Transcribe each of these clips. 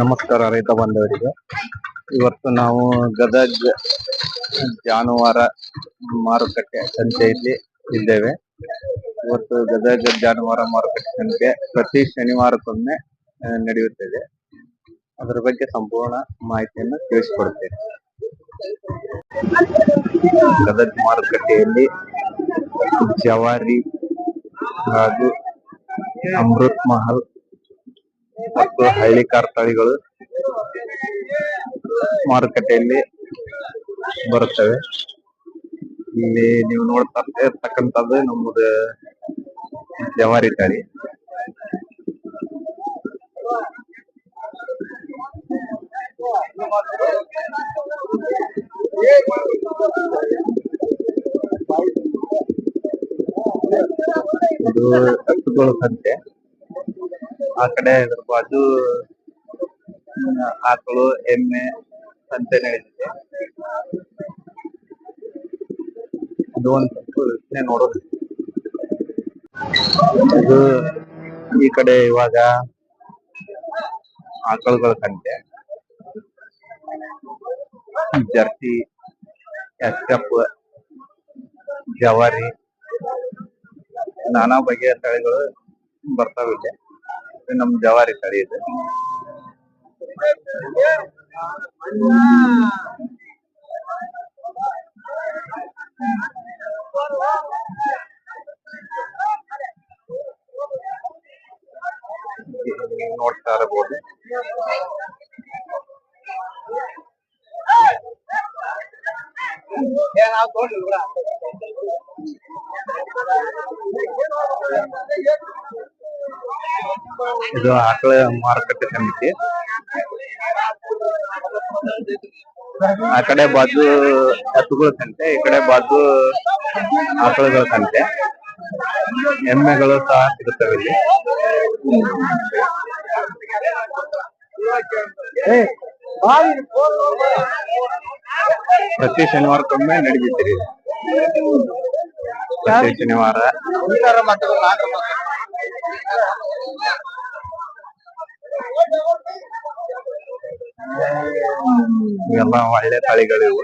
ನಮಸ್ಕಾರ ರೈತ ಬಾಂಧವರಿಗೆ. ಇವತ್ತು ನಾವು ಗದಗ ಜಾನುವಾರ ಮಾರುಕಟ್ಟೆ ಸಂತೆಯಲ್ಲಿ ಇದ್ದೇವೆ. ಇವತ್ತು ಗದಗ ಜಾನುವಾರ ಮಾರುಕಟ್ಟೆ ಸಂತೆ ಪ್ರತಿ ಶನಿವಾರಕ್ಕೊಮ್ಮೆ ನಡೆಯುತ್ತದೆ. ಅದರ ಬಗ್ಗೆ ಸಂಪೂರ್ಣ ಮಾಹಿತಿಯನ್ನು ತಿಳಿಸಿಕೊಡುತ್ತೇನೆ ಗದಗ ಮಾರುಕಟ್ಟೆಯಲ್ಲಿ ಜವಾರಿ ಹಾಗೂ ಅಮೃತ್ ಮಹಲ್ ಮತ್ತು ಹಳ್ಳಿ ಕಾರ್ ತಳಿಗಳು ಮಾರುಕಟ್ಟೆಯಲ್ಲಿ ಬರುತ್ತವೆ. ಇಲ್ಲಿ ನೀವು ನೋಡ್ತಾ ಇರ್ತಕ್ಕಂಥದ್ದು ನಮ್ಮದು ಜವಾರಿ ತಳಿ ಇದು ಎತ್ತುಗಳು ಸಂತೆ. ಆ ಕಡೆ ಇದ್ರ ಬಾಜು ಆಕಳು, ಎಮ್ಮೆ ಸಂತೆ ನಡೀತಿದೆ ಇದು ಒಂದು ನೋಡೋದು ಇದು ಈ ಕಡೆ ಇವಾಗ ಆಕಳುಗಳ ಸಂತೆ ಜರ್ಸಿ ಎಸ್ಟಪ್ ಜವಾರಿ, ನಾನಾ ಬಗೆಯ ತಳಿಗಳು ಬರ್ತಾವೆ ಇಲ್ಲಿ ಇದು ನಮ್ ಜವಾರಿ ತಳಿ ಇದು. ಇಲ್ಲಿ ನೀವು ನೋಡ್ತಾ ಇರಬಹುದು. ಇದು ಆಕಳ ಮಾರುಕಟ್ಟೆ ಸಮಿತಿ. ಆ ಕಡೆ ಬಾಜು ಹಸುಗಳ ಸಂತೆ, ಈ ಕಡೆ ಬಾಜು ಆಕಳುಗಳ ಸಂತೆ. ಎಮ್ಮೆಗಳು ಸಹ ಸಿಗುತ್ತವೆ ಇಲ್ಲಿ. ಪ್ರತಿ ಶನಿವಾರಕ್ಕೊಮ್ಮೆ ನಡೆಯುತ್ತೀರಿ ಪ್ರತಿ ಶನಿವಾರ. ಇವೆಲ್ಲ ಒಳ್ಳೆ ತಳಿಗಳಿವು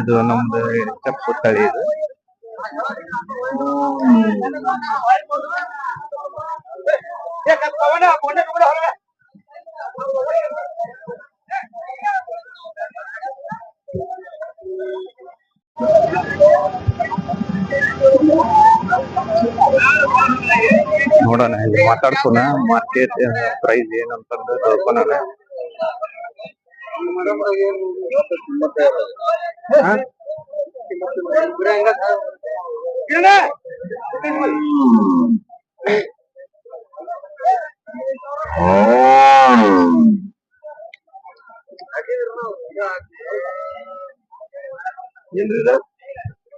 ಇದು ನಮ್ದು ಚಪ್ಪು ತಳಿ ಇದು. ನೋಡೋಣ ಇಲ್ಲಿ ಮಾತಾಡ್ಸೋಣ ಮಾರ್ಕೆಟ್ ಪ್ರೈಸ್ ಏನಂತಂದು ತಿಳ್ಕೊಳೋಣ?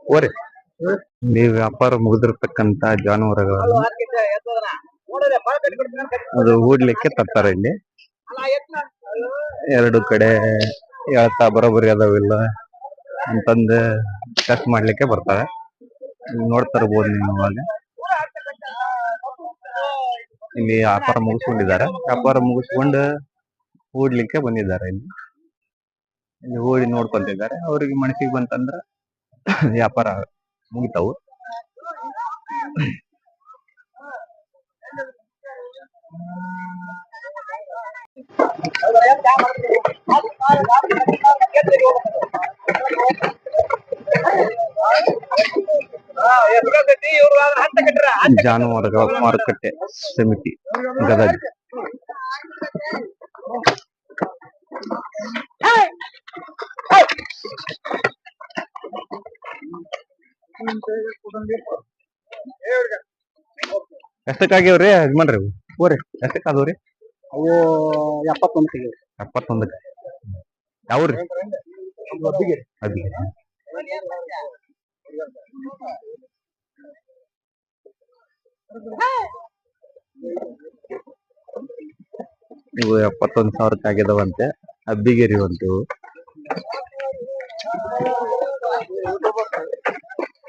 ಓರಿ. ನೀವು ವ್ಯಾಪಾರ ಮುಗಿದಿರ್ತಕ್ಕಂತ ಜಾನುವಾರುಗಳನ್ನು ಅದು ಹೂಡ್ಲಿಕ್ಕೆ ತರ್ತಾರೆ ಇಲ್ಲಿ. ಎರಡು ಕಡೆ ಎಳ್ತಾ ಬರೋಬರಿ ಅದಾವಿಲ್ಲ ಅಂತಂದು ಚೆಕ್ ಮಾಡ್ಲಿಕ್ಕೆ ಬರ್ತಾರೆ. ನೋಡ್ತಾ ಇರ್ಬೋದು ನೀವು ಅವಾಗ ಇಲ್ಲಿ ವ್ಯಾಪಾರ ಮುಗಿಸ್ಕೊಂಡಿದ್ದಾರೆ. ವ್ಯಾಪಾರ ಮುಗಿಸ್ಕೊಂಡು ಹೂಡ್ಲಿಕ್ಕೆ ಬಂದಿದ್ದಾರೆ ಇಲ್ಲಿ. ಇಲ್ಲಿ ಹೂಡಿ ನೋಡ್ಕೊಂತಿದ್ದಾರೆ. ಅವ್ರಿಗೆ ಮನಸ್ಸಿಗೆ ಬಂತಂದ್ರ ವ್ಯಾಪಾರ ಮುಗಿತಾವು ಜಾನುವಾರುಗಳ ಮಾರುಕಟ್ಟೆ ಸಮಿತಿ ಗದಗ ಎಷ್ಟಕ್ಕಾಗ್ಯಾವ್ರಿ ಯಜಮಾನ್ರಿ? ಇವು? ರೀ ಎಷ್ಟಕ್ಕಾದವ್ರಿ? ಅವು ಎಪ್ಪತ್ತೊಂದು ಎಪ್ಪತ್ತೊಂದಕ್ಕೆ ಯಾವ್ರಿ? ಇವು ಎಪ್ಪತ್ತೊಂದು ಸಾವಿರಕ್ಕೆ ಆಗಿದಾವಂತೆ ಅಬ್ಬಿಗೇರಿ ಅಂತೆ